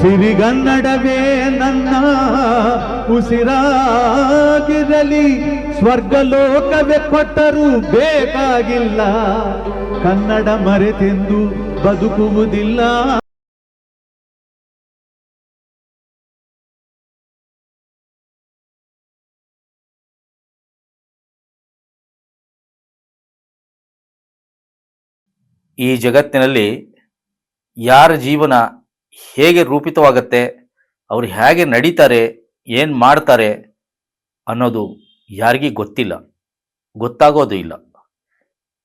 ಸಿರಿಗನ್ನಡವೇ ನನ್ನ ಉಸಿರಾಗಿರಲಿ ಸ್ವರ್ಗಲೋಕವೇ ಕೊಟ್ಟರೂ ಬೇಕಾಗಿಲ್ಲ. ಕನ್ನಡ ಮರೆತೆಂದು ಬದುಕುವುದಿಲ್ಲ. ಈ ಜಗತ್ತಿನಲ್ಲಿ ಯಾರ ಜೀವನ ಹೇಗೆ ರೂಪಿತವಾಗತ್ತೆ, ಅವ್ರು ಹೇಗೆ ನಡೀತಾರೆ, ಏನು ಮಾಡ್ತಾರೆ ಅನ್ನೋದು ಯಾರಿಗೂ ಗೊತ್ತಿಲ್ಲ. ಗೊತ್ತಾಗೋದು ಇಲ್ಲ.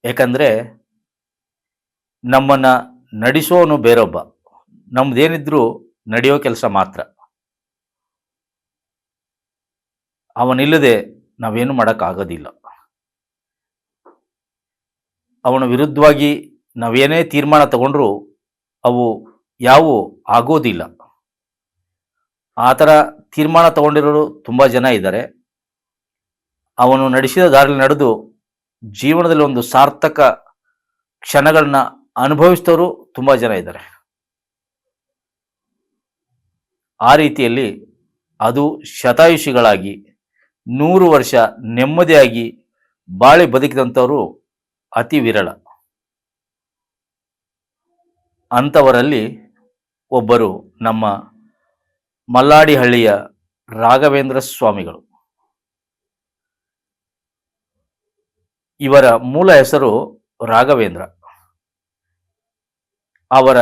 ಯಾಕಂದರೆ ನಮ್ಮನ್ನು ನಡೆಸೋನು ಬೇರೊಬ್ಬ. ನಮ್ದೇನಿದ್ರೂ ನಡೆಯೋ ಕೆಲಸ ಮಾತ್ರ. ಅವನಿಲ್ಲದೆ ನಾವೇನು ಮಾಡೋಕ್ಕಾಗೋದಿಲ್ಲ. ಅವನ ವಿರುದ್ಧವಾಗಿ ನಾವೇನೇ ತೀರ್ಮಾನ ತಗೊಂಡ್ರೂ ಅವು ಯಾವುವು ಆಗೋದಿಲ್ಲ. ಆ ಥರ ತೀರ್ಮಾನ ತಗೊಂಡಿರೋರು ತುಂಬ ಜನ ಇದ್ದಾರೆ. ಅವನು ನಡೆಸಿದ ದಾರಿಯಲ್ಲಿ ನಡೆದು ಜೀವನದಲ್ಲಿ ಒಂದು ಸಾರ್ಥಕ ಕ್ಷಣಗಳನ್ನ ಅನುಭವಿಸಿದವರು ತುಂಬ ಜನ ಇದ್ದಾರೆ. ಆ ರೀತಿಯಲ್ಲಿ ಅದು ಶತಾಯುಷಿಗಳಾಗಿ, ನೂರು ವರ್ಷ ನೆಮ್ಮದಿಯಾಗಿ ಬಾಳಿ ಬದುಕಿದಂಥವರು ಅತಿ ವಿರಳ. ಅಂಥವರಲ್ಲಿ ಒಬ್ಬರು ನಮ್ಮ ಮಲ್ಲಾಡಿಹಳ್ಳಿಯ ರಾಘವೇಂದ್ರ ಸ್ವಾಮಿಗಳು. ಇವರ ಮೂಲ ಹೆಸರು ರಾಘವೇಂದ್ರ. ಅವರ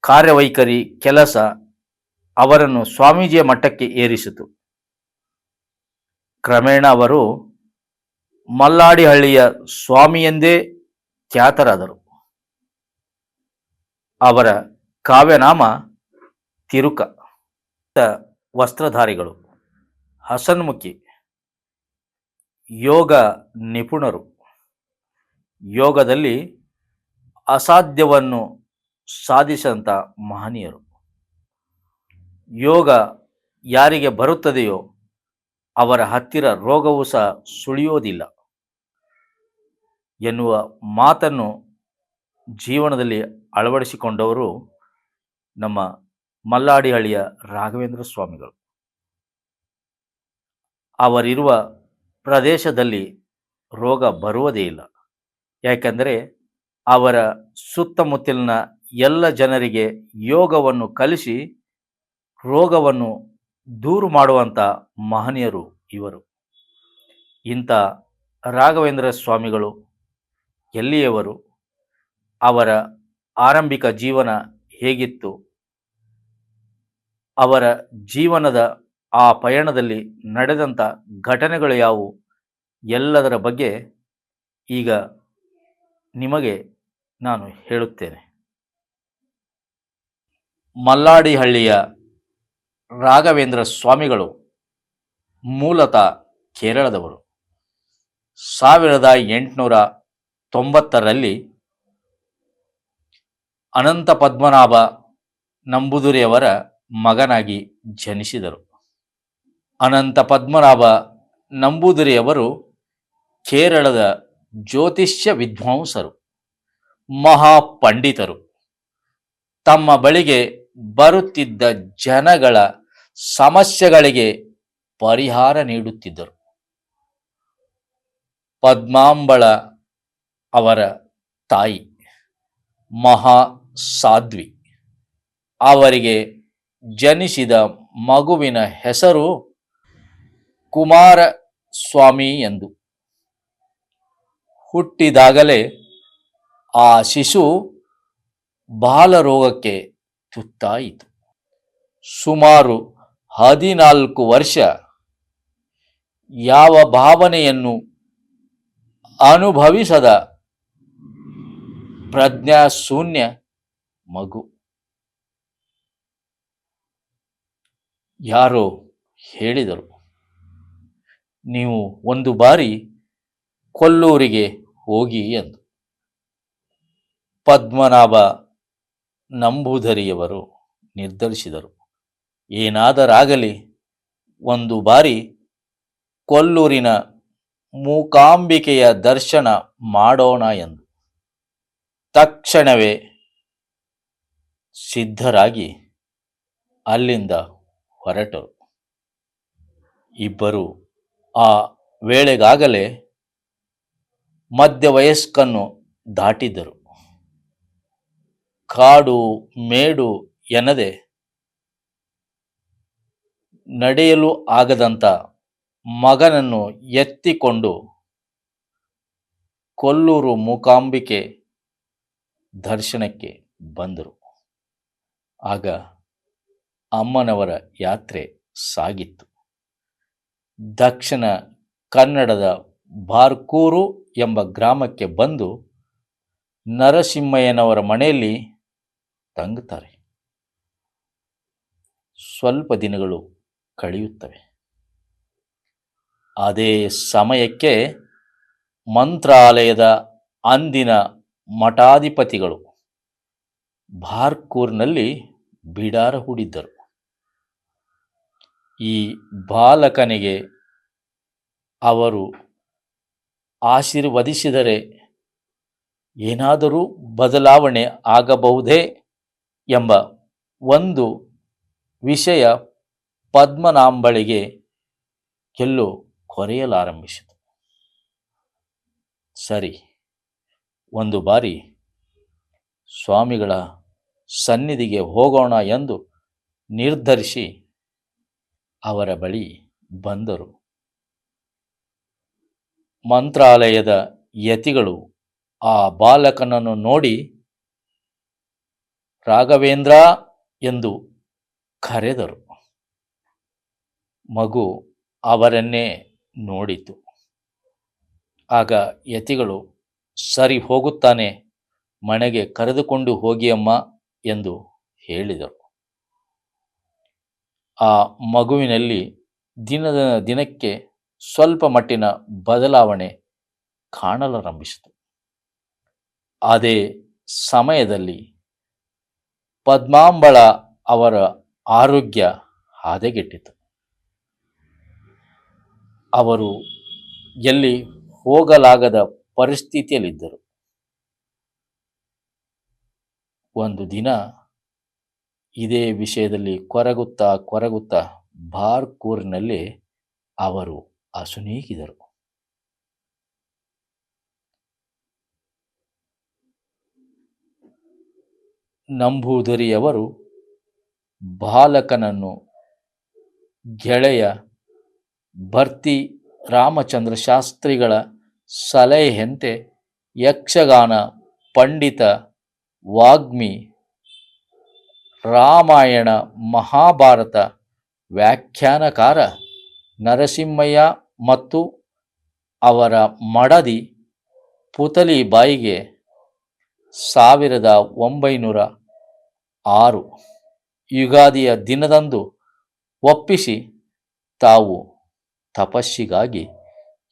ಕಾರ್ಯವೈಖರಿ ಕೆಲಸ ಅವರನ್ನು ಸ್ವಾಮೀಜಿಯ ಮಟ್ಟಕ್ಕೆ ಏರಿಸಿತು. ಕ್ರಮೇಣ ಅವರು ಮಲ್ಲಾಡಿಹಳ್ಳಿಯ ಸ್ವಾಮಿಯೆಂದೇ ಖ್ಯಾತರಾದರು. ಅವರ ಕಾವ್ಯನಾಮ ತಿರುಕ ವಸ್ತ್ರಧಾರಿಗಳು. ಹಸನ್ಮುಖಿ, ಯೋಗ ನಿಪುಣರು. ಯೋಗದಲ್ಲಿ ಅಸಾಧ್ಯವನ್ನು ಸಾಧಿಸಿದಂಥ ಮಹನೀಯರು. ಯೋಗ ಯಾರಿಗೆ ಬರುತ್ತದೆಯೋ ಅವರ ಹತ್ತಿರ ರೋಗವು ಸಹ ಸುಳಿಯೋದಿಲ್ಲ. ಎನ್ನುವ ಮಾತನ್ನು ಜೀವನದಲ್ಲಿ ಅಳವಡಿಸಿಕೊಂಡವರು ನಮ್ಮ ಮಲ್ಲಾಡಿಹಳ್ಳಿಯ ರಾಘವೇಂದ್ರ ಸ್ವಾಮಿಗಳು. ಅವರಿರುವ ಪ್ರದೇಶದಲ್ಲಿ ರೋಗ ಬರುವುದೇ ಇಲ್ಲ. ಯಾಕೆಂದರೆ ಅವರ ಸುತ್ತಮುತ್ತಲಿನ ಎಲ್ಲ ಜನರಿಗೆ ಯೋಗವನ್ನು ಕಲಿಸಿ ರೋಗವನ್ನು ದೂರು ಮಾಡುವಂಥ ಮಹನೀಯರು ಇವರು. ಇಂಥ ರಾಘವೇಂದ್ರ ಸ್ವಾಮಿಗಳು ಎಲ್ಲಿಯವರು? ಅವರ ಆರಂಭಿಕ ಜೀವನ ಹೇಗಿತ್ತು? ಅವರ ಜೀವನದ ಆ ಪಯಣದಲ್ಲಿ ನಡೆದಂಥ ಘಟನೆಗಳು ಯಾವುವು? ಎಲ್ಲದರ ಬಗ್ಗೆ ಈಗ ನಿಮಗೆ ನಾನು ಹೇಳುತ್ತೇನೆ. ಮಲ್ಲಾಡಿಹಳ್ಳಿಯ ರಾಘವೇಂದ್ರ ಸ್ವಾಮಿಗಳು ಮೂಲತಃ ಕೇರಳದವರು. ಸಾವಿರದ ಎಂಟುನೂರ ತೊಂಬತ್ತರಲ್ಲಿ ಅನಂತ ಪದ್ಮನಾಭ ನಂಬುದುರಿಯವರ ಮಗನಾಗಿ ಜನಿಸಿದರು. ಅನಂತ ಪದ್ಮನಾಭ ನಂಬೂದಿರಿಯವರು ಕೇರಳದ ಜ್ಯೋತಿಷ್ಯ ವಿದ್ವಾಂಸರು, ಮಹಾಪಂಡಿತರು. ತಮ್ಮ ಬಳಿಗೆ ಬರುತ್ತಿದ್ದ ಜನಗಳ ಸಮಸ್ಯೆಗಳಿಗೆ ಪರಿಹಾರ ನೀಡುತ್ತಿದ್ದರು. ಪದ್ಮಾಂಬಳ ಅವರ ತಾಯಿ ಮಹಾ ಸಾಧ್ವಿ ಅವರಿಗೆ ಜನಿಸಿದ ಮಗುವಿನ ಹೆಸರು ಕುಮಾರ ಸ್ವಾಮಿ ಎಂದು. ಹುಟ್ಟಿದಾಗಲೇ ಆ ಶಿಶು ಬಾಲರೋಗಕ್ಕೆ ತುತ್ತಾಯಿತು. ಸುಮಾರು ಹದಿನಾಲ್ಕು ವರ್ಷ ಯಾವ ಭಾವನೆಯನ್ನು ಅನುಭವಿಸದ ಪ್ರಜ್ಞಾಶೂನ್ಯ ಮಗು. ಯಾರೋ ಹೇಳಿದರು. ನೀವು ಒಂದು ಬಾರಿ ಕೊಲ್ಲೂರಿಗೆ ಹೋಗಿ ಎಂದು. ಪದ್ಮನಾಭ ನಂಬೂಧರಿಯವರು ನಿರ್ಧರಿಸಿದರು. ಏನಾದರಾಗಲಿ ಒಂದು ಬಾರಿ ಕೊಲ್ಲೂರಿನ ಮೂಕಾಂಬಿಕೆಯ ದರ್ಶನ ಮಾಡೋಣ ಎಂದು. ತಕ್ಷಣವೇ ಸಿದ್ಧರಾಗಿ ಅಲ್ಲಿಂದ ಹೊರಟರು. ಇಬ್ಬರು ಆ ವೇಳೆಗಾಗಲೇ ಮಧ್ಯವಯಸ್ಕನ್ನು ದಾಟಿದರು. ಕಾಡು ಮೇಡು ಎನ್ನದೆ ನಡೆಯಲು ಆಗದಂತ ಮಗನನ್ನು ಎತ್ತಿಕೊಂಡು ಕೊಲ್ಲೂರು ಮೂಕಾಂಬಿಕೆ ದರ್ಶನಕ್ಕೆ ಬಂದರು. ಆಗ ಅಮ್ಮನವರ ಯಾತ್ರೆ ಸಾಗಿತ್ತು. ದಕ್ಷಿಣ ಕನ್ನಡದ ಬಾರ್ಕೂರು ಎಂಬ ಗ್ರಾಮಕ್ಕೆ ಬಂದು ನರಸಿಂಹಯ್ಯನವರ ಮನೆಯಲ್ಲಿ ತಂಗುತ್ತಾರೆ. ಸ್ವಲ್ಪ ದಿನಗಳು ಕಳೆಯುತ್ತವೆ. ಅದೇ ಸಮಯಕ್ಕೆ ಮಂತ್ರಾಲಯದ ಅಂದಿನ ಮಠಾಧಿಪತಿಗಳು ಬಾರ್ಕೂರ್ನಲ್ಲಿ ಬಿಡಾರ ಹೂಡಿದ್ದರು. ಈ ಬಾಲಕನಿಗೆ ಅವರು ಆಶೀರ್ವದಿಸಿದರೆ ಏನಾದರೂ ಬದಲಾವಣೆ ಆಗಬಹುದೇ ಎಂಬ ಒಂದು ವಿಷಯ ಪದ್ಮನಾಂಬಳಿಗೆ ಎಲ್ಲೋ ಕೊರೆಯಲಾರಂಭಿಸಿತು. ಸರಿ, ಒಂದು ಬಾರಿ ಸ್ವಾಮಿಗಳ ಸನ್ನಿಧಿಗೆ ಹೋಗೋಣ ಎಂದು ನಿರ್ಧರಿಸಿ ಅವರ ಬಳಿ ಬಂದರು. ಮಂತ್ರಾಲಯದ ಯತಿಗಳು ಆ ಬಾಲಕನನ್ನು ನೋಡಿ, ರಾಘವೇಂದ್ರ ಎಂದು ಕರೆದರು. ಮಗು ಅವರನ್ನೇ ನೋಡಿತು. ಆಗ ಯತಿಗಳು, ಸರಿ ಹೋಗುತ್ತಾನೆ, ಮನೆಗೆ ಕರೆದುಕೊಂಡು ಹೋಗಿಯಮ್ಮ ಎಂದು ಹೇಳಿದರು. ಆ ಮಗುವಿನಲ್ಲಿ ದಿನದ ದಿನಕ್ಕೆ ಸ್ವಲ್ಪ ಮಟ್ಟಿನ ಬದಲಾವಣೆ ಕಾಣಲಾರಂಭಿಸಿತು. ಅದೇ ಸಮಯದಲ್ಲಿ ಪದ್ಮಾಂಬಳ ಅವರ ಆರೋಗ್ಯ ಹದಗೆಟ್ಟಿತು. ಅವರು ಎಲ್ಲಿ ಹೋಗಲಾಗದ ಪರಿಸ್ಥಿತಿಯಲ್ಲಿದ್ದರು. ಒಂದು ದಿನ ಇದೇ ವಿಷಯದಲ್ಲಿ ಕೊರಗುತ್ತಾ ಕೊರಗುತ್ತಾ ಬಾರ್ಕೂರಿನಲ್ಲಿ ಅವರು ಅಸುನೀಗಿದರು. ನಂಬೂದರಿಯವರು ಬಾಲಕನನ್ನು ಗೆಳೆಯ ಭರ್ತಿ ರಾಮಚಂದ್ರ ಶಾಸ್ತ್ರಿಗಳ ಸಲಹೆಯಂತೆ ಯಕ್ಷಗಾನ ಪಂಡಿತ ವಾಗ್ಮಿ ರಾಮಾಯಣ ಮಹಾಭಾರತ ವ್ಯಾಖ್ಯಾನಕಾರ ನರಸಿಂಹಯ್ಯ ಮತ್ತು ಅವರ ಮಡದಿ ಪುತಲಿ ಬಾಯಿಗೆ ಸಾವಿರದ ಒಂಬೈನೂರ ಆರು. ಯುಗಾದಿಯ ದಿನದಂದು ಒಪ್ಪಿಸಿ ತಾವು ತಪಸ್ಸಿಗಾಗಿ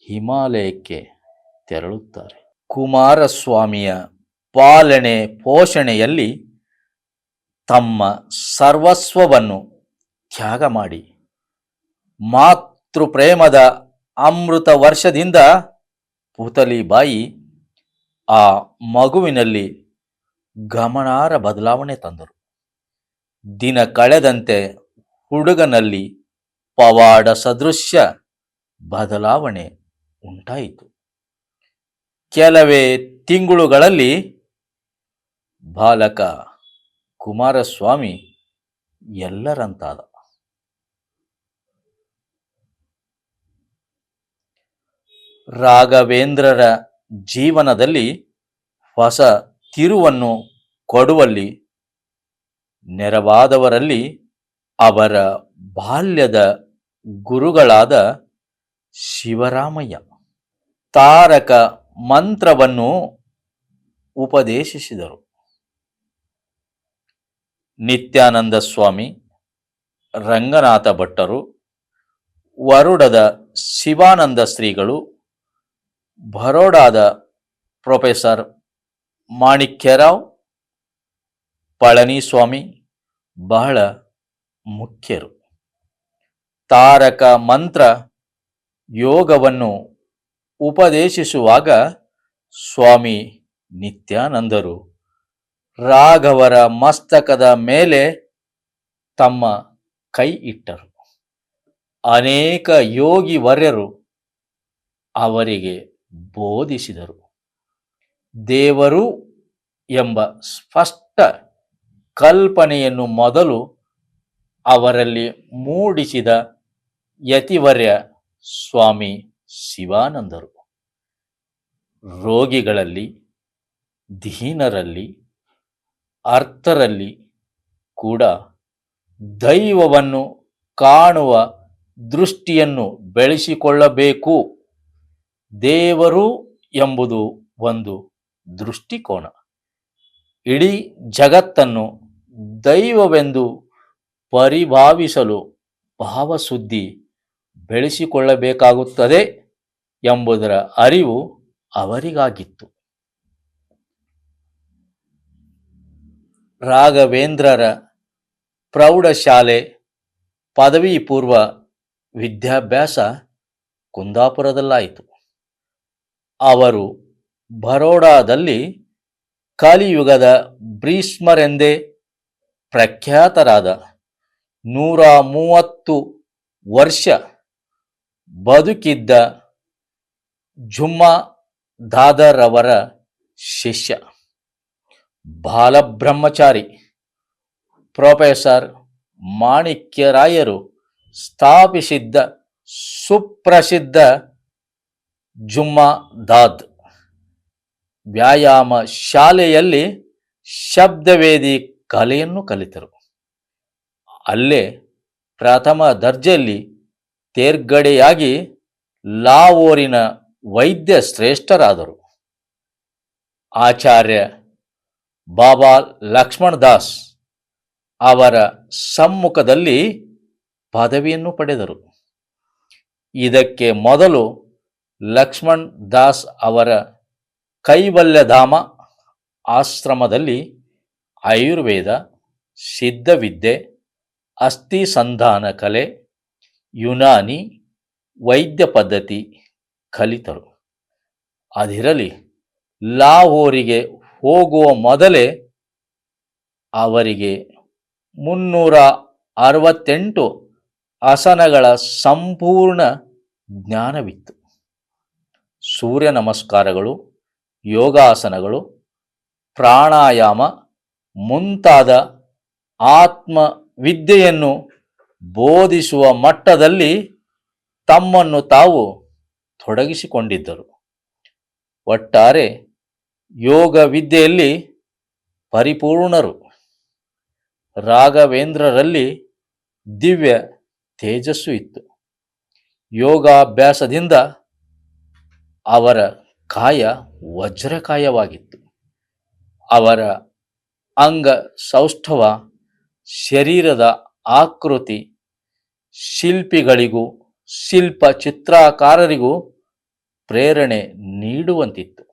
ಹಿಮಾಲಯಕ್ಕೆ ತೆರಳುತ್ತಾರೆ. ಕುಮಾರಸ್ವಾಮಿಯ ಪಾಲನೆ ಪೋಷಣೆಯಲ್ಲಿ ತಮ್ಮ ಸರ್ವಸ್ವವನ್ನು ತ್ಯಾಗ ಮಾಡಿ. ಮಾತೃಪ್ರೇಮದ ಅಮೃತ ವರ್ಷದಿಂದ ಪುತಲಿಬಾಯಿ ಆ ಮಗುವಿನಲ್ಲಿ ಗಮನಾರ್ಹ ಬದಲಾವಣೆ ತಂದರು. ದಿನ ಕಳೆದಂತೆ ಹುಡುಗನಲ್ಲಿ ಪವಾಡ ಸದೃಶ್ಯ ಬದಲಾವಣೆ ಉಂಟಾಯಿತು. ಕೆಲವೇ ತಿಂಗಳುಗಳಲ್ಲಿ ಬಾಲಕ ಕುಮಾರಸ್ವಾಮಿ ಎಲ್ಲರಂತಾದ. ರಾಘವೇಂದ್ರರ ಜೀವನದಲ್ಲಿ ಹೊಸ ತಿರುವನ್ನು ಕೊಡುವಲ್ಲಿ ನೆರವಾದವರಲ್ಲಿ ಅವರ ಬಾಲ್ಯದ ಗುರುಗಳಾದ ಶಿವರಾಮಯ್ಯ. ತಾರಕ ಮಂತ್ರವನ್ನು ಉಪದೇಶಿಸಿದರು. ನಿತ್ಯಾನಂದ ಸ್ವಾಮಿ, ರಂಗನಾಥ ಭಟ್ಟರು, ವರುಡದ ಶಿವಾನಂದ ಶ್ರೀಗಳು ಬರೋಡಾದ ಪ್ರೊಫೆಸರ್ ಮಾಣಿಕ್ಯರಾವ್, ಪಳನಿಸ್ವಾಮಿ ಬಹಳ ಮುಖ್ಯರು. ತಾರಕ ಮಂತ್ರ ಯೋಗವನ್ನು ಉಪದೇಶಿಸುವಾಗ ಸ್ವಾಮಿ ನಿತ್ಯಾನಂದರು. ರಾಘವರ ಮಸ್ತಕದ ಮೇಲೆ ತಮ್ಮ ಕೈ ಇಟ್ಟರು. ಅನೇಕ ಯೋಗಿ ವರ್ಯರು ಅವರಿಗೆ ಬೋಧಿಸಿದರು. ದೇವರು ಎಂಬ ಸ್ಪಷ್ಟ ಕಲ್ಪನೆಯನ್ನು ಮೊದಲು ಅವರಲ್ಲಿ ಮೂಡಿಸಿದ ಯತಿವರ್ಯ ಸ್ವಾಮಿ ಶಿವಾನಂದರು. ರೋಗಿಗಳಲ್ಲಿ, ದೀನರಲ್ಲಿ ಅರ್ಥರಲ್ಲಿ ಕೂಡ ದೈವವನ್ನು ಕಾಣುವ ದೃಷ್ಟಿಯನ್ನು ಬೆಳೆಸಿಕೊಳ್ಳಬೇಕು. ದೇವರು ಎಂಬುದು ಒಂದು ದೃಷ್ಟಿಕೋನ. ಇಡೀ ಜಗತ್ತನ್ನು ದೈವವೆಂದು ಪರಿಭಾವಿಸಲು ಭಾವಸುದ್ದಿ ಬೆಳೆಸಿಕೊಳ್ಳಬೇಕಾಗುತ್ತದೆ ಎಂಬುದರ ಅರಿವು ಅವರಿಗಾಗಿತ್ತು. ರಾಘವೇಂದ್ರರ ಪ್ರೌಢಶಾಲೆ ಪದವಿ ಪೂರ್ವ ವಿದ್ಯಾಭ್ಯಾಸ ಕುಂದಾಪುರದಲ್ಲಾಯಿತು. ಅವರು ಬರೋಡಾದಲ್ಲಿ ಕಲಿಯುಗದ ಭೀಷ್ಮರೆಂದೇ ಪ್ರಖ್ಯಾತರಾದ ನೂರ ಮೂವತ್ತು ವರ್ಷ ಬದುಕಿದ್ದ ಜುಮ್ಮಾ ದಾದರವರ ಶಿಷ್ಯ. ಬಾಲಬ್ರಹ್ಮಚಾರಿ. ಪ್ರೊಫೆಸರ್ ಮಾಣಿಕ್ಯರಾಯರು ಸ್ಥಾಪಿಸಿದ್ದ ಸುಪ್ರಸಿದ್ಧ ಜುಮ್ಮಾ ದಾದ್ ವ್ಯಾಯಾಮ ಶಾಲೆಯಲ್ಲಿ ಶಬ್ದವೇದಿ ಕಲೆಯನ್ನು ಕಲಿತರು. ಅಲ್ಲೇ ಪ್ರಥಮ ದರ್ಜೆಯಲ್ಲಿ ತೇರ್ಗಡೆಯಾಗಿ ಲಾವೋರಿನ ವೈದ್ಯ ಶ್ರೇಷ್ಠರಾದರು. ಆಚಾರ್ಯ ಬಾಬಾ ಲಕ್ಷ್ಮಣ್ ದಾಸ್ ಅವರ ಸಮ್ಮುಖದಲ್ಲಿ ಪದವಿಯನ್ನು ಪಡೆದರು. ಇದಕ್ಕೆ ಮೊದಲು ಲಕ್ಷ್ಮಣ್ ದಾಸ್ ಅವರ ಕೈವಲ್ಯಧಾಮ ಆಶ್ರಮದಲ್ಲಿ ಆಯುರ್ವೇದ, ಸಿದ್ಧವಿದ್ಯೆ, ಅಸ್ಥಿ ಸಂಧಾನ ಕಲೆ, ಯುನಾನಿ, ವೈದ್ಯ ಪದ್ಧತಿ ಕಲಿತರು. ಅದಿರಲಿ, ಲಾಹೋರಿಗೆ ಹೋಗುವ ಮೊದಲೇ ಅವರಿಗೆ ಮುನ್ನೂರ ಅರವತ್ತೆಂಟು ಆಸನಗಳ ಸಂಪೂರ್ಣ ಜ್ಞಾನವಿತ್ತು. ಸೂರ್ಯ ನಮಸ್ಕಾರಗಳು, ಯೋಗಾಸನಗಳು, ಪ್ರಾಣಾಯಾಮ ಮುಂತಾದ ಆತ್ಮ ವಿದ್ಯೆಯನ್ನು ಬೋಧಿಸುವ ಮಟ್ಟದಲ್ಲಿ ತಮ್ಮನ್ನು ತಾವು ತೊಡಗಿಸಿಕೊಂಡಿದ್ದರು. ಒಟ್ಟಾರೆ ಯೋಗ ವಿದ್ಯೆಯಲ್ಲಿ ಪರಿಪೂರ್ಣರು. ರಾಘವೇಂದ್ರರಲ್ಲಿ ದಿವ್ಯ ತೇಜಸ್ಸು ಇತ್ತು. ಯೋಗಾಭ್ಯಾಸದಿಂದ ಅವರ ಕಾಯ ವಜ್ರಕಾಯವಾಗಿತ್ತು. ಅವರ ಅಂಗ ಸೌಷ್ಠವ ಶರೀರದ ಆಕೃತಿ, ಶಿಲ್ಪಿಗಳಿಗೂ ಶಿಲ್ಪ ಚಿತ್ರಾಕಾರರಿಗೂ ಪ್ರೇರಣೆ ನೀಡುವಂತಿತ್ತು.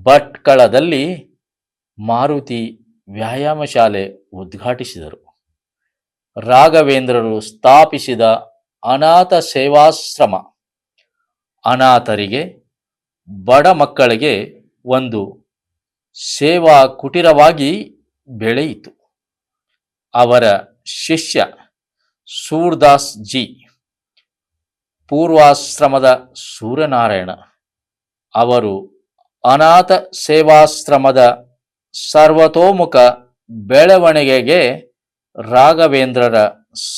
ಭಟ್ಕಳದಲ್ಲಿ ಮಾರುತಿ ವ್ಯಾಯಾಮ ಶಾಲೆ ಉದ್ಘಾಟಿಸಿದರು. ರಾಘವೇಂದ್ರರು ಸ್ಥಾಪಿಸಿದ ಅನಾಥ ಸೇವಾಶ್ರಮ. ಅನಾಥರಿಗೆ ಬಡ ಮಕ್ಕಳಿಗೆ ಒಂದು ಸೇವಾ ಕುಟಿರವಾಗಿ ಬೆಳೆಯಿತು. ಅವರ ಶಿಷ್ಯ ಸೂರ್ದಾಸ್ ಜಿ. ಪೂರ್ವಾಶ್ರಮದ ಸೂರ್ಯನಾರಾಯಣ ಅವರು ಅನಾಥ ಸೇವಾಶ್ರಮದ ಸರ್ವತೋಮುಖ ಬೆಳವಣಿಗೆಗೆ ರಾಘವೇಂದ್ರರ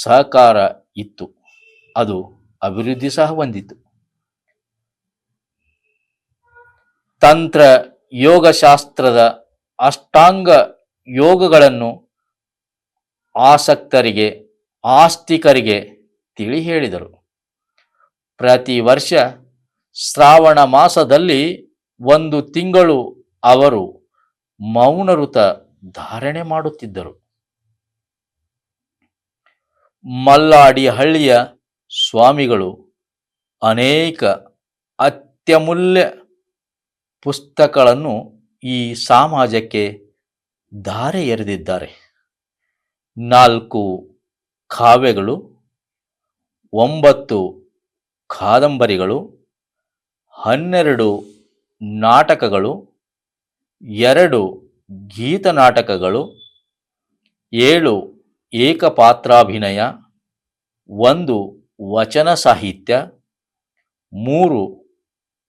ಸಹಕಾರ ಇತ್ತು. ಅದು ಅಭಿವೃದ್ಧಿ ಸಹ ಹೊಂದಿತ್ತು. ತಂತ್ರ ಯೋಗಶಾಸ್ತ್ರದ ಅಷ್ಟಾಂಗ ಯೋಗಗಳನ್ನು ಆಸಕ್ತರಿಗೆ, ಆಸ್ತಿಕರಿಗೆ ತಿಳಿ ಹೇಳಿದರು. ಪ್ರತಿ ವರ್ಷ ಶ್ರಾವಣ ಮಾಸದಲ್ಲಿ ಒಂದು ತಿಂಗಳು ಅವರು ಮೌನರುತ ಧಾರಣೆ ಮಾಡುತ್ತಿದ್ದರು. ಮಲ್ಲಾಡಿ ಹಳ್ಳಿಯ ಸ್ವಾಮಿಗಳು ಅನೇಕ ಅತ್ಯಮೂಲ್ಯ ಪುಸ್ತಕಗಳನ್ನು ಈ ಸಮಾಜಕ್ಕೆ ಧಾರೆ ಎರೆದಿದ್ದಾರೆ. ನಾಲ್ಕು ಕಾವ್ಯಗಳು, ಒಂಬತ್ತು ಕಾದಂಬರಿಗಳು, ಹನ್ನೆರಡು ನಾಟಕಗಳು, ಎರಡು ಗೀತ ನಾಟಕಗಳು, ಏಳು ಏಕಪಾತ್ರಾಭಿನಯ, ಒಂದು ವಚನ ಸಾಹಿತ್ಯ, ಮೂರು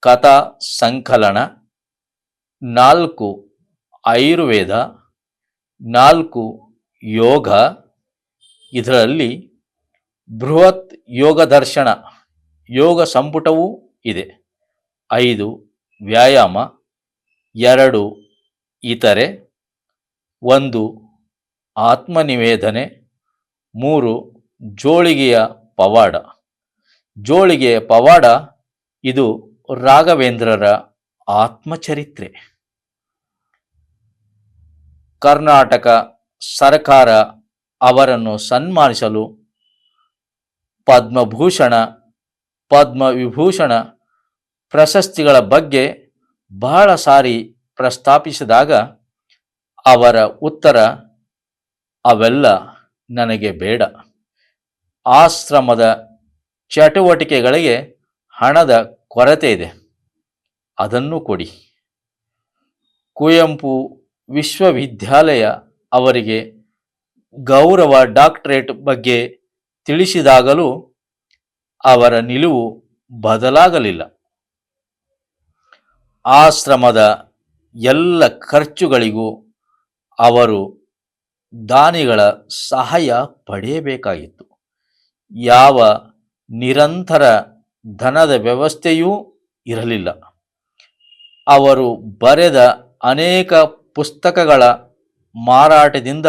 ಕಥಾ ಸಂಕಲನ, ನಾಲ್ಕು ಆಯುರ್ವೇದ, ನಾಲ್ಕು ಯೋಗ. ಇದರಲ್ಲಿ ಬೃಹತ್ ಯೋಗ ದರ್ಶನ, ಯೋಗ ಸಂಪುಟವೂ ಇದೆ. ಐದು ವ್ಯಾಯಾಮ, ಎರಡು ಇತರೆ, ಒಂದು ಆತ್ಮನಿವೇದನೆ, ಮೂರು ಜೋಳಿಗೆಯ ಪವಾಡ. ಜೋಳಿಗೆಯ ಪವಾಡ, ಇದು ರಾಘವೇಂದ್ರರ ಆತ್ಮಚರಿತ್ರೆ. ಕರ್ನಾಟಕ ಸರ್ಕಾರ ಅವರನ್ನು ಸನ್ಮಾನಿಸಲು ಪದ್ಮಭೂಷಣ, ಪದ್ಮವಿಭೂಷಣ ಪ್ರಶಸ್ತಿಗಳ ಬಗ್ಗೆ ಬಹಳ ಸಾರಿ ಪ್ರಸ್ತಾಪಿಸಿದಾಗ ಅವರ ಉತ್ತರ, ಅವೆಲ್ಲ ನನಗೆ ಬೇಡ. ಆಶ್ರಮದ ಚಟುವಟಿಕೆಗಳಿಗೆ ಹಣದ ಕೊರತೆ ಇದೆ. ಅದನ್ನು ಕೊಡಿ. ಕುವೆಂಪು ವಿಶ್ವವಿದ್ಯಾಲಯ ಅವರಿಗೆ ಗೌರವ ಡಾಕ್ಟರೇಟ್ ಬಗ್ಗೆ ತಿಳಿಸಿದಾಗಲೂ ಅವರ ನಿಲುವು ಬದಲಾಗಲಿಲ್ಲ. ಆಶ್ರಮದ ಎಲ್ಲ ಖರ್ಚುಗಳಿಗೂ ಅವರು ದಾನಿಗಳ ಸಹಾಯ ಪಡೆಯಬೇಕಾಗಿತ್ತು. ಯಾವ ನಿರಂತರ ಧನದ ವ್ಯವಸ್ಥೆಯೂ ಇರಲಿಲ್ಲ. ಅವರು ಬರೆದ ಅನೇಕ ಪುಸ್ತಕಗಳ ಮಾರಾಟದಿಂದ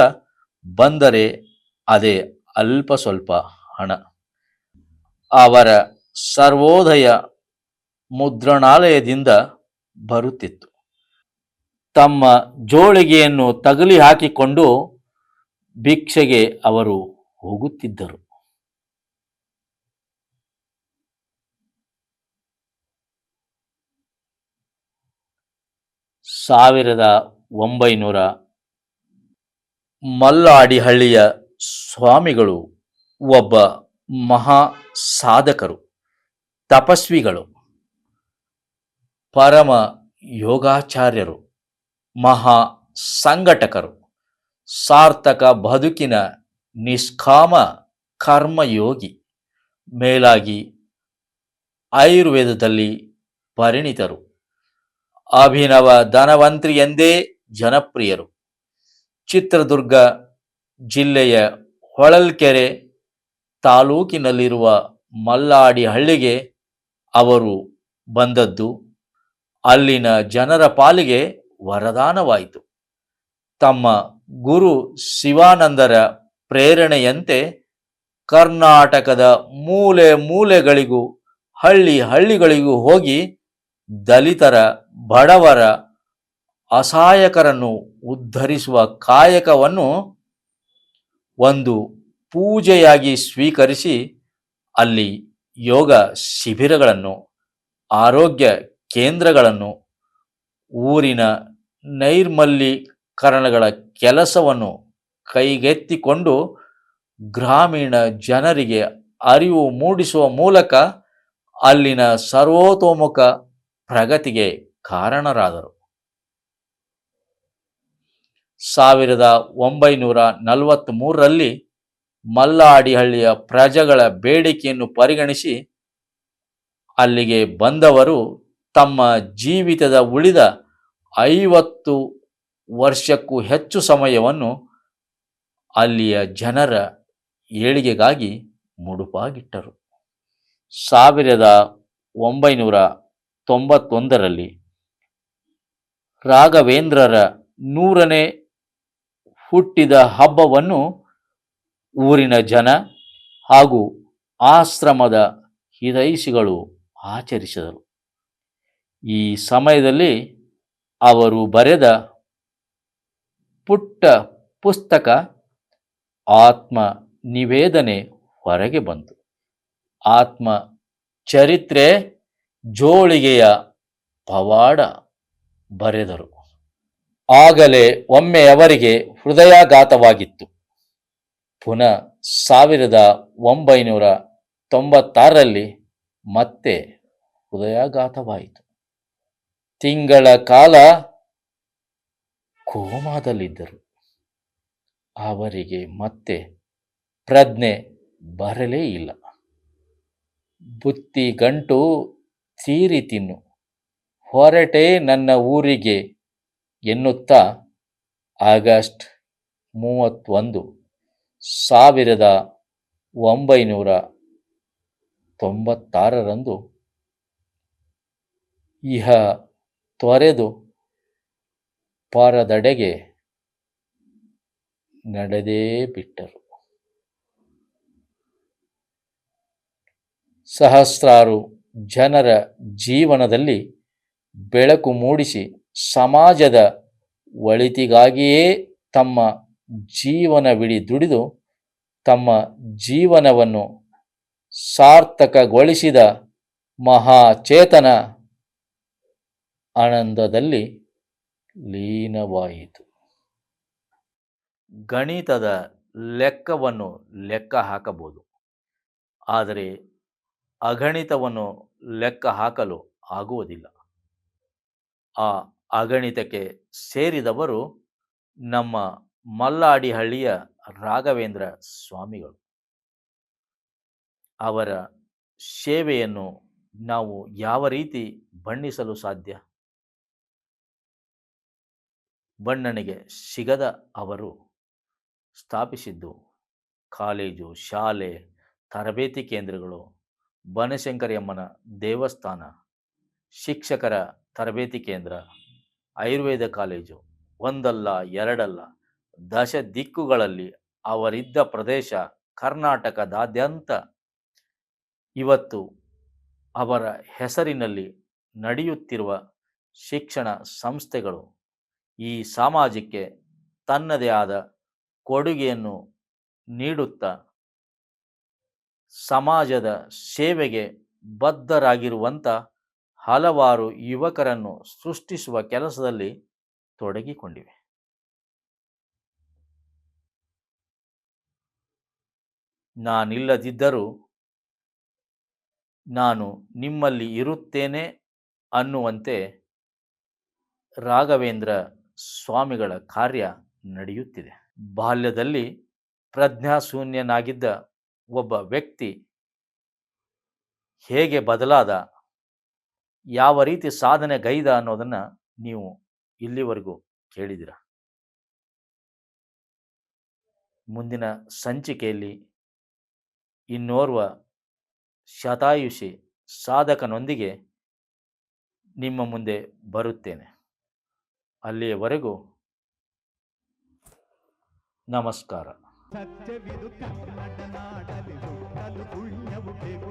ಬಂದರೆ ಅದೇ ಅಲ್ಪ ಸ್ವಲ್ಪ ಹಣ. ಅವರ ಸರ್ವೋದಯ ಮುದ್ರಣಾಲಯದಿಂದ ಬರುತ್ತಿತ್ತು. ತಮ್ಮ ಜೋಳಿಗೆಯನ್ನು ತಗಲಿ ಹಾಕಿಕೊಂಡು ಭಿಕ್ಷೆಗೆ ಅವರು ಹೋಗುತ್ತಿದ್ದರು. ಸಾವಿರದ ಒಂಬೈನೂರ ಮಲ್ಲಾಡಿಹಳ್ಳಿಯ ಸ್ವಾಮಿಗಳು ಒಬ್ಬ ಮಹಾ ಸಾಧಕರು, ತಪಸ್ವಿಗಳು. ಪರಮ ಯೋಗಾಚಾರ್ಯರು, ಮಹಾ ಸಂಘಟಕರು, ಸಾರ್ಥಕ ಬದುಕಿನ ನಿಷ್ಕಾಮ ಕರ್ಮಯೋಗಿ, ಮೇಲಾಗಿ ಆಯುರ್ವೇದದಲ್ಲಿ ಪರಿಣಿತರು. ಅಭಿನವ ಧನವಂತ್ರಿ ಎಂದೇ ಜನಪ್ರಿಯರು. ಚಿತ್ರದುರ್ಗ ಜಿಲ್ಲೆಯ ಹೊಳಲ್ಕೆರೆ ತಾಲೂಕಿನಲ್ಲಿರುವ ಮಲ್ಲಾಡಿ ಹಳ್ಳಿಗೆ ಅವರು ಬಂದದ್ದು. ಅಲ್ಲಿನ ಜನರ ಪಾಲಿಗೆ ವರದಾನವಾಯಿತು. ತಮ್ಮ ಗುರು ಶಿವಾನಂದರ ಪ್ರೇರಣೆಯಂತೆ ಕರ್ನಾಟಕದ ಮೂಲೆ ಮೂಲೆಗಳಿಗೂ ಹಳ್ಳಿ ಹಳ್ಳಿಗಳಿಗೂ ಹೋಗಿ ದಲಿತರ, ಬಡವರ, ಅಸಹಾಯಕರನ್ನು ಉದ್ಧರಿಸುವ ಕಾಯಕವನ್ನು ಒಂದು ಪೂಜೆಯಾಗಿ ಸ್ವೀಕರಿಸಿ ಅಲ್ಲಿ ಯೋಗ ಶಿಬಿರಗಳನ್ನು, ಆರೋಗ್ಯ ಕೇಂದ್ರಗಳನ್ನು ಊರಿನ ನೈರ್ಮಲ್ಯೀಕರಣಗಳ ಕೆಲಸವನ್ನು ಕೈಗೆತ್ತಿಕೊಂಡು ಗ್ರಾಮೀಣ ಜನರಿಗೆ ಅರಿವು ಮೂಡಿಸುವ ಮೂಲಕ ಅಲ್ಲಿನ ಸರ್ವತೋಮುಖ ಪ್ರಗತಿಗೆ ಕಾರಣರಾದರು. ಸಾವಿರದ ಒಂಬೈನೂರ ನಲವತ್ತ್ಮೂರರಲ್ಲಿ ಮಲ್ಲಾಡಿಹಳ್ಳಿಯ ಪ್ರಜೆಗಳ ಬೇಡಿಕೆಯನ್ನು ಪರಿಗಣಿಸಿ ಅಲ್ಲಿಗೆ ಬಂದವರು ತಮ್ಮ ಜೀವಿತದ ಉಳಿದ ಐವತ್ತು ವರ್ಷಕ್ಕೂ ಹೆಚ್ಚು ಸಮಯವನ್ನು ಅಲ್ಲಿಯ ಜನರ ಏಳಿಗೆಗಾಗಿ ಮುಡುಪಾಗಿಟ್ಟರು. ಸಾವಿರದ ಒಂಬೈನೂರ ತೊಂಬತ್ತೊಂದರಲ್ಲಿ ರಾಘವೇಂದ್ರರ ನೂರನೇ ಹುಟ್ಟಿದ ಹಬ್ಬವನ್ನು ಊರಿನ ಜನ ಹಾಗೂ ಆಶ್ರಮದ ಹಿತೈಷಿಗಳು ಆಚರಿಸಿದರು. ಈ ಸಮಯದಲ್ಲಿ ಅವರು ಬರೆದ ಪುಟ್ಟ ಪುಸ್ತಕ ಆತ್ಮ ನಿವೇದನೆ ಹೊರಗೆ ಬಂತು. ಆತ್ಮ ಚರಿತ್ರೆ ಜೋಳಿಗೆಯ ಪವಾಡ ಬರೆದರು. ಆಗಲೇ ಒಮ್ಮೆ ಅವರಿಗೆ ಹೃದಯಾಘಾತವಾಗಿತ್ತು. ಪುನಃ ಸಾವಿರದ ಒಂಬೈನೂರ ತೊಂಬತ್ತಾರರಲ್ಲಿ ಮತ್ತೆ ಹೃದಯಾಘಾತವಾಯಿತು. ತಿಂಗಳ ಕಾಲ ಕೋಮಾದಲ್ಲಿದ್ದರು. ಅವರಿಗೆ ಮತ್ತೆ ಪ್ರಜ್ಞೆ ಬರಲೇ ಇಲ್ಲ. ಬುತ್ತಿ ಗಂಟು ತೀರಿ ತಿನ್ನು. ಹೊರಟೆ ನನ್ನ ಊರಿಗೆ ಎನ್ನುತ್ತಾ ಆಗಸ್ಟ್ ಮೂವತ್ತೊಂದು, ಸಾವಿರದ ಒಂಬೈನೂರ ತೊಂಬತ್ತಾರರಂದು ಇಹ ತೊರೆದು ಪರದೆಡೆಗೆ ನಡೆದೇ ಬಿಟ್ಟರು. ಸಹಸ್ರಾರು ಜನರ ಜೀವನದಲ್ಲಿ ಬೆಳಕು ಮೂಡಿಸಿ ಸಮಾಜದ ಒಳಿತಿಗಾಗಿಯೇ ತಮ್ಮ ಜೀವನವಿಡಿ ದುಡಿದು ತಮ್ಮ ಜೀವನವನ್ನು ಸಾರ್ಥಕಗೊಳಿಸಿದ ಮಹಾಚೇತನ ಆನಂದದಲ್ಲಿ ಲೀನವಾಯಿತು. ಗಣಿತದ ಲೆಕ್ಕವನ್ನು ಲೆಕ್ಕ ಹಾಕಬಹುದು. ಆದರೆ ಅಗಣಿತವನ್ನು ಲೆಕ್ಕ ಹಾಕಲು ಆಗುವುದಿಲ್ಲ. ಆ ಅಗಣಿತಕ್ಕೆ ಸೇರಿದವರು ನಮ್ಮ ಮಲ್ಲಾಡಿಹಳ್ಳಿಯ ರಾಘವೇಂದ್ರ ಸ್ವಾಮಿಗಳು. ಅವರ ಸೇವೆಯನ್ನು ನಾವು ಯಾವ ರೀತಿ ಬಣ್ಣಿಸಲು ಸಾಧ್ಯ? ಬಣ್ಣನಿಗೆ ಸಿಗದ ಅವರು ಸ್ಥಾಪಿಸಿದ್ದು ಕಾಲೇಜು, ಶಾಲೆ, ತರಬೇತಿ ಕೇಂದ್ರಗಳು ಬನಶಂಕರಿಯಮ್ಮನ ದೇವಸ್ಥಾನ, ಶಿಕ್ಷಕರ ತರಬೇತಿ ಕೇಂದ್ರ, ಆಯುರ್ವೇದ ಕಾಲೇಜು, ಒಂದಲ್ಲ, ಎರಡಲ್ಲ, ದಶ ದಿಕ್ಕುಗಳಲ್ಲಿ ಅವರಿದ್ದ ಪ್ರದೇಶ ಕರ್ನಾಟಕದಾದ್ಯಂತ. ಇವತ್ತು ಅವರ ಹೆಸರಿನಲ್ಲಿ ನಡೆಯುತ್ತಿರುವ ಶಿಕ್ಷಣ ಸಂಸ್ಥೆಗಳು ಈ ಸಮಾಜಕ್ಕೆ ತನ್ನದೇ ಆದ ಕೊಡುಗೆಯನ್ನು ನೀಡುತ್ತಾ ಸಮಾಜದ ಸೇವೆಗೆ ಬದ್ಧರಾಗಿರುವಂಥ ಹಲವಾರು ಯುವಕರನ್ನು ಸೃಷ್ಟಿಸುವ ಕೆಲಸದಲ್ಲಿ ತೊಡಗಿಕೊಂಡಿವೆ. ನಾನಿಲ್ಲದಿದ್ದರೂ ನಾನು ನಿಮ್ಮಲ್ಲಿ ಇರುತ್ತೇನೆ ಅನ್ನುವಂತೆ ರಾಘವೇಂದ್ರ ಸ್ವಾಮಿಗಳ ಕಾರ್ಯ ನಡೆಯುತ್ತಿದೆ. ಬಾಲ್ಯದಲ್ಲಿ ಪ್ರಜ್ಞಾಶೂನ್ಯನಾಗಿದ್ದ ಒಬ್ಬ ವ್ಯಕ್ತಿ ಹೇಗೆ ಬದಲಾದ, ಯಾವ ರೀತಿ ಸಾಧನೆ ಗೈದ ಅನ್ನೋದನ್ನು ನೀವು ಇಲ್ಲಿವರೆಗೂ ಕೇಳಿದಿರ ಮುಂದಿನ ಸಂಚಿಕೆಯಲ್ಲಿ ಇನ್ನೋರ್ವ ಶತಾಯುಷಿ ಸಾಧಕನೊಂದಿಗೆ ನಿಮ್ಮ ಮುಂದೆ ಬರುತ್ತೇನೆ. ಅಲ್ಲಿಯವರೆಗೂ ನಮಸ್ಕಾರ ಸತ್ಯವಿದು ಕನ್ನಡ ನಾಡಲಿದು ಅದು ಪುಣ್ಯವು ಬೇಕು